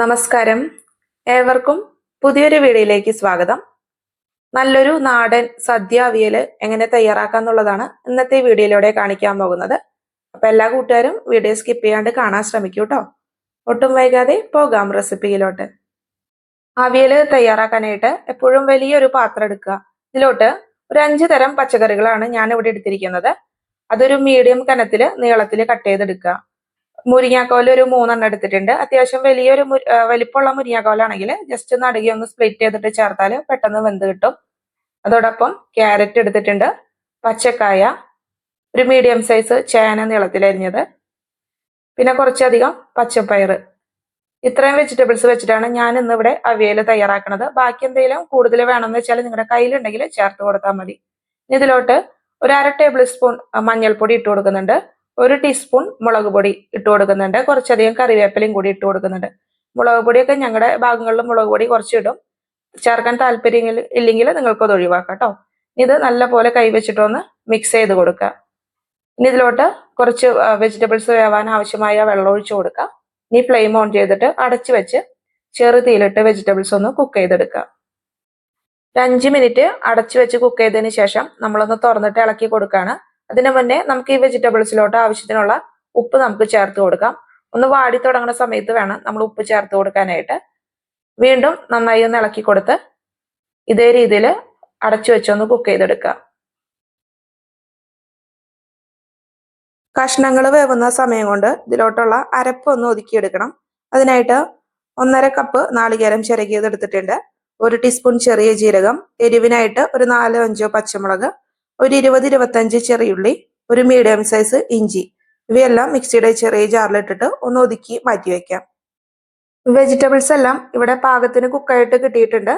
നമസ്കാരം. ഏവർക്കും പുതിയൊരു വീഡിയോയിലേക്ക് സ്വാഗതം. നല്ലൊരു നാടൻ സദ്യ അവിയൽ എങ്ങനെ തയ്യാറാക്കാം എന്നുള്ളതാണ് ഇന്നത്തെ വീഡിയോയിലൂടെ കാണിക്കാൻ പോകുന്നത്. അപ്പൊ എല്ലാ കൂട്ടുകാരും വീഡിയോ സ്കിപ്പ് ചെയ്യാണ്ട് കാണാൻ ശ്രമിക്കൂ കേട്ടോ ഒട്ടും വൈകാതെ പോകാം റെസിപ്പിയിലോട്ട്. അവിയൽ തയ്യാറാക്കാനായിട്ട് എപ്പോഴും വലിയൊരു പാത്രം എടുക്കുക. ഇതിലോട്ട് ഒരു അഞ്ച് തരം പച്ചക്കറികളാണ് ഞാൻ ഇവിടെ എടുത്തിരിക്കുന്നത്. അതൊരു മീഡിയം കനത്തിൽ നീളത്തിൽ കട്ട് ചെയ്തെടുക്കുക. മുരിങ്ങാക്കോൽ ഒരു മൂന്നെണ്ണം എടുത്തിട്ടുണ്ട്. അത്യാവശ്യം വലിയൊരു വലിപ്പമുള്ള മുരിങ്ങാക്കോലാണെങ്കിൽ ജസ്റ്റ് നടുകി ഒന്ന് സ്പ്ലിറ്റ് ചെയ്തിട്ട് ചേർത്താൽ പെട്ടെന്ന് വെന്ത് കിട്ടും. അതോടൊപ്പം ക്യാരറ്റ് എടുത്തിട്ടുണ്ട്. പച്ചക്കായ ഒരു മീഡിയം സൈസ് ചേന നീളത്തിലരിഞ്ഞത്. പിന്നെ കുറച്ചധികം പച്ചപ്പയർ. ഇത്രയും വെജിറ്റബിൾസ് വെച്ചിട്ടാണ് ഞാൻ ഇന്ന് ഇവിടെ അവിയൽ തയ്യാറാക്കുന്നത്. ബാക്കി എന്തെങ്കിലും കൂടുതൽ വേണമെന്ന് വെച്ചാൽ നിങ്ങളുടെ കയ്യിലുണ്ടെങ്കിൽ ചേർത്ത് കൊടുത്താൽ മതി. ഇതിലോട്ട് ഒരു അര ടേബിൾ സ്പൂൺ മഞ്ഞൾപ്പൊടി ഇട്ട് കൊടുക്കുന്നുണ്ട്. ഒരു ടീസ്പൂൺ മുളക് പൊടി ഇട്ട് കൊടുക്കുന്നുണ്ട്. കുറച്ചധികം കറിവേപ്പിലയും കൂടി ഇട്ട് കൊടുക്കുന്നുണ്ട്. മുളക് പൊടിയൊക്കെ ഞങ്ങളുടെ ഭാഗങ്ങളിൽ മുളക് പൊടി കുറച്ച് ഇടും ചേർക്കാൻ താല്പര്യം ഇല്ലെങ്കിൽ നിങ്ങൾക്കത് ഒഴിവാക്കാം കേട്ടോ ഇത് നല്ലപോലെ കൈവച്ചിട്ടൊന്ന് മിക്സ് ചെയ്ത് കൊടുക്കുക ഇനി ഇതിലോട്ട് കുറച്ച് വെജിറ്റബിൾസ് വേവാൻ ആവശ്യമായ വെള്ളം ഒഴിച്ചു കൊടുക്കുക ഇനി ഫ്ലെയിം ഓൺ ചെയ്തിട്ട് അടച്ചു വെച്ച് ചെറു തീയിലിട്ട് വെജിറ്റബിൾസ് ഒന്ന് കുക്ക് ചെയ്തെടുക്കുക ഒരു അഞ്ച് മിനിറ്റ് അടച്ചു വെച്ച് കുക്ക് ചെയ്തതിന് ശേഷം നമ്മളൊന്ന് തുറന്നിട്ട് ഇളക്കി കൊടുക്കുകയാണ് അതിനു മുന്നേ നമുക്ക് ഈ വെജിറ്റബിൾസിലോട്ട് ആവശ്യത്തിനുള്ള ഉപ്പ് നമുക്ക് ചേർത്ത് കൊടുക്കാം. ഒന്ന് വാടി തുടങ്ങുന്ന സമയത്ത് വേണം നമ്മൾ ഉപ്പ് ചേർത്ത് കൊടുക്കാനായിട്ട്. വീണ്ടും നന്നായി ഒന്ന് ഇളക്കി കൊടുത്ത് ഇതേ രീതിയിൽ അടച്ചു വെച്ചൊന്ന് കുക്ക് ചെയ്തെടുക്കുക. കഷ്ണങ്ങൾ വേവുന്ന സമയം കൊണ്ട് ഇതിലോട്ടുള്ള അരപ്പ് ഒന്ന് ഒതുക്കിയെടുക്കണം. അതിനായിട്ട് ഒന്നര കപ്പ് നാളികേരം ചിരകിയത് എടുത്തിട്ടുണ്ട്. ഒരു ടീസ്പൂൺ ചെറിയ ജീരകം എരിവിനായിട്ട് ഒരു നാലോ അഞ്ചോ പച്ചമുളക് ഒരു ഇരുപത് ഇരുപത്തഞ്ച് ചെറിയുള്ളി ഒരു മീഡിയം സൈസ് ഇഞ്ചി. ഇവയെല്ലാം മിക്സിയുടെ ചെറിയ ജാറിലിട്ടിട്ട് ഒന്ന് ഒതുക്കി മാറ്റി വയ്ക്കാം വെജിറ്റബിൾസ് എല്ലാം ഇവിടെ പാകത്തിന് കുക്കായിട്ട് കിട്ടിയിട്ടുണ്ട്.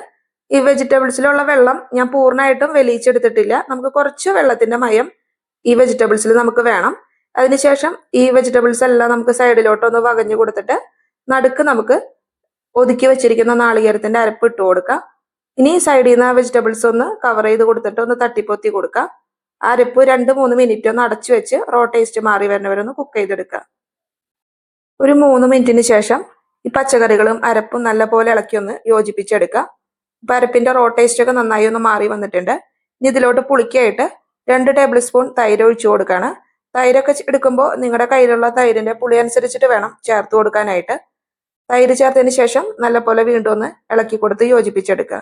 ഈ വെജിറ്റബിൾസിലുള്ള വെള്ളം ഞാൻ പൂർണമായിട്ടും വെലിയിച്ചെടുത്തിട്ടില്ല നമുക്ക് കുറച്ച് വെള്ളത്തിന്റെ മയം ഈ വെജിറ്റബിൾസിൽ നമുക്ക് വേണം. അതിനുശേഷം ഈ വെജിറ്റബിൾസ് എല്ലാം നമുക്ക് സൈഡിലോട്ട് ഒന്ന് വകഞ്ഞു കൊടുത്തിട്ട് നടുക്ക് നമുക്ക് ഒതുക്കി വെച്ചിരിക്കുന്ന നാളികേരത്തിന്റെ അരപ്പ് ഇട്ട് കൊടുക്കാം. ഇനി സൈഡിൽ നിന്ന് ആ വെജിറ്റബിൾസ് ഒന്ന് കവർ ചെയ്ത് കൊടുത്തിട്ട് ഒന്ന് തട്ടിപ്പൊത്തി കൊടുക്കുക അരപ്പ് രണ്ട് മൂന്ന് മിനിറ്റ് ഒന്ന് അടച്ചു വെച്ച് റോ ടേസ്റ്റ് മാറി വരുന്നവരെ ഒന്ന് കുക്ക് ചെയ്തെടുക്കുക ഒരു മൂന്ന് മിനിറ്റിന് ശേഷം ഈ പച്ചക്കറികളും അരപ്പും നല്ലപോലെ ഇളക്കി ഒന്ന് യോജിപ്പിച്ചെടുക്കുക ഇപ്പൊ അരപ്പിന്റെ റോ ടേസ്റ്റ് ഒക്കെ നന്നായി ഒന്ന് മാറി വന്നിട്ടുണ്ട്. ഇനി ഇതിലോട്ട് പുളിക്കായിട്ട് രണ്ട് ടേബിൾ സ്പൂൺ തൈര് ഒഴിച്ചു കൊടുക്കുകയാണ് തൈരൊക്കെ എടുക്കുമ്പോൾ നിങ്ങളുടെ കയ്യിലുള്ള തൈരിന്റെ പുളി അനുസരിച്ചിട്ട് വേണം ചേർത്ത് കൊടുക്കാനായിട്ട്. തൈര് ചേർത്തതിന് ശേഷം നല്ലപോലെ വീണ്ടും ഒന്ന് ഇളക്കി കൊടുത്ത് യോജിപ്പിച്ചെടുക്കുക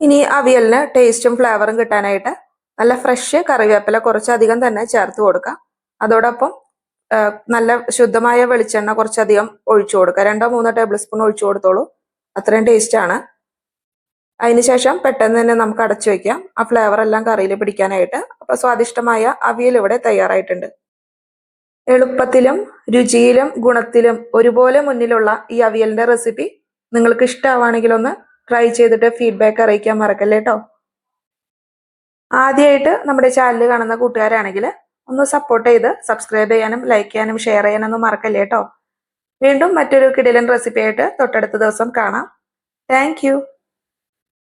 ഇനി അവിയലിന് ടേസ്റ്റും ഫ്ലേവറും കിട്ടാനായിട്ട് നല്ല ഫ്രഷ് കറിവേപ്പില കുറച്ചധികം തന്നെ ചേർത്ത് കൊടുക്കാം അതോടൊപ്പം നല്ല ശുദ്ധമായ വെളിച്ചെണ്ണ കുറച്ചധികം ഒഴിച്ചു കൊടുക്കുക. രണ്ടോ മൂന്നോ ടേബിൾ സ്പൂൺ ഒഴിച്ചു കൊടുത്തോളൂ. അത്രയും ടേസ്റ്റ് ആണ്. അതിനുശേഷം പെട്ടെന്ന് തന്നെ നമുക്ക് അടച്ചു വെക്കാം. ആ ഫ്ലേവർ എല്ലാം കറിയിൽ പിടിക്കാനായിട്ട്. അപ്പൊ സ്വാദിഷ്ടമായ അവിയൽ ഇവിടെ തയ്യാറായിട്ടുണ്ട്. എളുപ്പത്തിലും രുചിയിലും ഗുണത്തിലും ഒരുപോലെ മുന്നിലുള്ള ഈ അവിയലിന്റെ റെസിപ്പി നിങ്ങൾക്ക് ഇഷ്ടമാവാണെങ്കിൽ ഒന്ന് ട്രൈ ചെയ്തിട്ട് ഫീഡ്ബാക്ക് അറിയിക്കാൻ മറക്കല്ലേ കേട്ടോ ആദ്യമായിട്ട് നമ്മുടെ ചാനൽ കാണുന്ന കൂട്ടുകാരാണെങ്കിൽ ഒന്ന് സപ്പോർട്ട് ചെയ്ത് സബ്സ്ക്രൈബ് ചെയ്യാനും ലൈക്ക് ചെയ്യാനും ഷെയർ ചെയ്യാനൊന്നും മറക്കല്ലേ കേട്ടോ വീണ്ടും മറ്റൊരു കിടിലൻ റെസിപ്പിയായിട്ട് തൊട്ടടുത്ത ദിവസം കാണാം. താങ്ക്